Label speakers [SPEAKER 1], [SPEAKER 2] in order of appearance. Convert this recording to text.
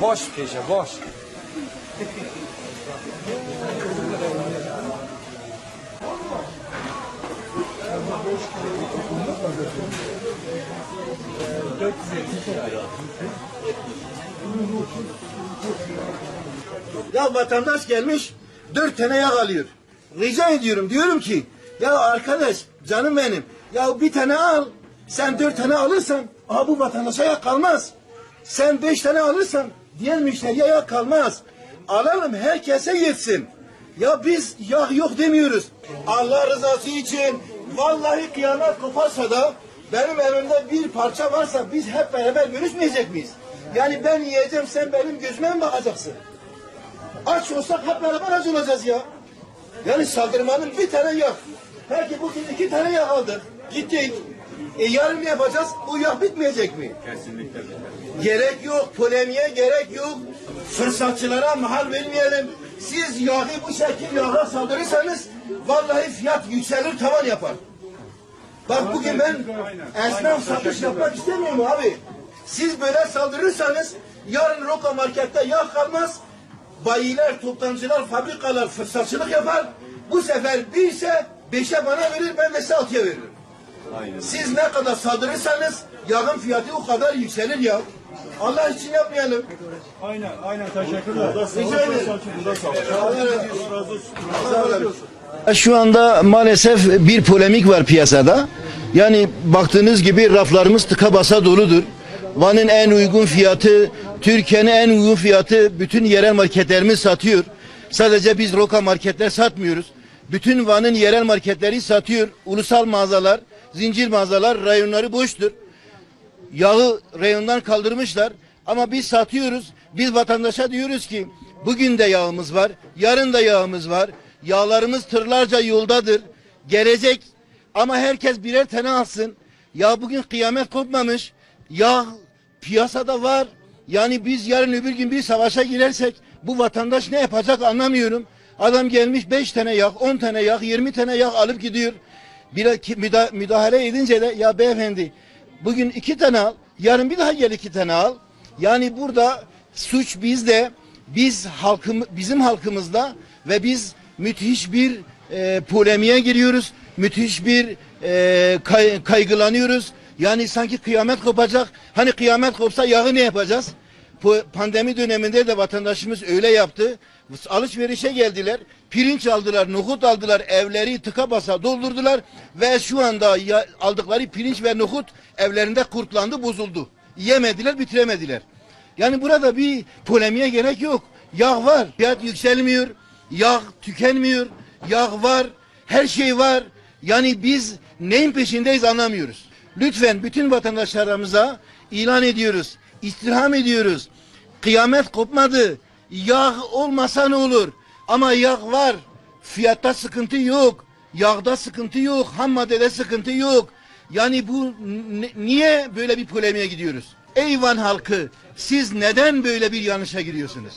[SPEAKER 1] Boş gece boş.
[SPEAKER 2] Ya vatandaş gelmiş dört tane yağ alıyor. Rica ediyorum diyorum ki ya arkadaş canım benim ya bir tane al sen dört tane alırsan aha bu vatandaşa yağ kalmaz. Sen beş tane alırsan diğer müşteriye yağ kalmaz. Alalım herkese yetsin. Ya biz yağ yok demiyoruz. Allah rızası için vallahi kıyamet koparsa da benim evimde bir parça varsa biz hep beraber görüşmeyecek miyiz? Yani ben yiyeceğim sen benim gözüme mi bakacaksın? Aç olsak hep beraber aç olacağız ya. Yani saldırmanın bir tane yok. Belki bugün iki tane yağ aldık. Gittik. E yarın ne yapacağız? Bu yağ bitmeyecek mi? Kesinlikle Gerek yok. Polemiğe gerek yok. Fırsatçılara mahal vermeyelim. Siz yağı bu şekil yağa saldırırsanız vallahi fiyat yükselir tavan yapar. Bak bugün ben esnaf satış yapmak istemiyorum abi. Siz böyle saldırırsanız yarın Roka markette yağ kalmaz. Bayiler, toptancılar, fabrikalar fırsatçılık yapar. Bu sefer birse beşe bana verir, ben de size altıya veririm. Siz ne kadar saldırırsanız yağın fiyatı o kadar yükselir ya. Allah için yapmayalım.
[SPEAKER 3] Aynen, aynen teşekkürler.
[SPEAKER 2] Rica ederim.
[SPEAKER 3] Allah razı olsun.
[SPEAKER 2] Allah razı olsun. Şu anda maalesef bir polemik var piyasada. Yani baktığınız gibi raflarımız tıka basa doludur. Van'ın en uygun fiyatı, Türkiye'nin en uygun fiyatı bütün yerel marketlerimiz satıyor. Sadece biz roka marketler satmıyoruz. Bütün Van'ın yerel marketleri satıyor. Ulusal mağazalar, zincir mağazalar, rayonları boştur. Yağı reyondan kaldırmışlar. Ama biz satıyoruz. Biz vatandaşa diyoruz ki bugün de yağımız var, yarın da yağımız var. Yağlarımız tırlarca yoldadır. Gelecek ama herkes birer tane alsın. Ya bugün kıyamet kopmamış. Yağ piyasada var. Yani biz yarın öbür gün bir savaşa girersek bu vatandaş ne yapacak anlamıyorum. Adam gelmiş 5 tane yağ, 10 tane yağ, 20 tane yağ alıp gidiyor. Bir müdahale edince de ya beyefendi bugün iki tane al, yarın bir daha gel iki tane al. Yani burada suç bizde, biz halkım, bizim halkımızda ve biz müthiş bir e, polemiğe giriyoruz. Müthiş bir e, kay- kaygılanıyoruz. Yani sanki kıyamet kopacak. Hani kıyamet kopsa yağı ne yapacağız? Pandemi döneminde de vatandaşımız öyle yaptı. Alışverişe geldiler. Pirinç aldılar, nohut aldılar, evleri tıka basa doldurdular ve şu anda aldıkları pirinç ve nohut evlerinde kurtlandı, bozuldu. Yemediler, bitiremediler. Yani burada bir polemiğe gerek yok. Yağ var, fiyat yükselmiyor, yağ tükenmiyor, yağ var, her şey var. Yani biz neyin peşindeyiz anlamıyoruz. Lütfen bütün vatandaşlarımıza ilan ediyoruz, istirham ediyoruz. Kıyamet kopmadı. Yağ olmasa ne olur? Ama yağ var. Fiyatta sıkıntı yok. Yağda sıkıntı yok. Ham maddede sıkıntı yok. Yani bu niye böyle bir polemiğe gidiyoruz? Eyvan halkı siz neden böyle bir yanlışa giriyorsunuz?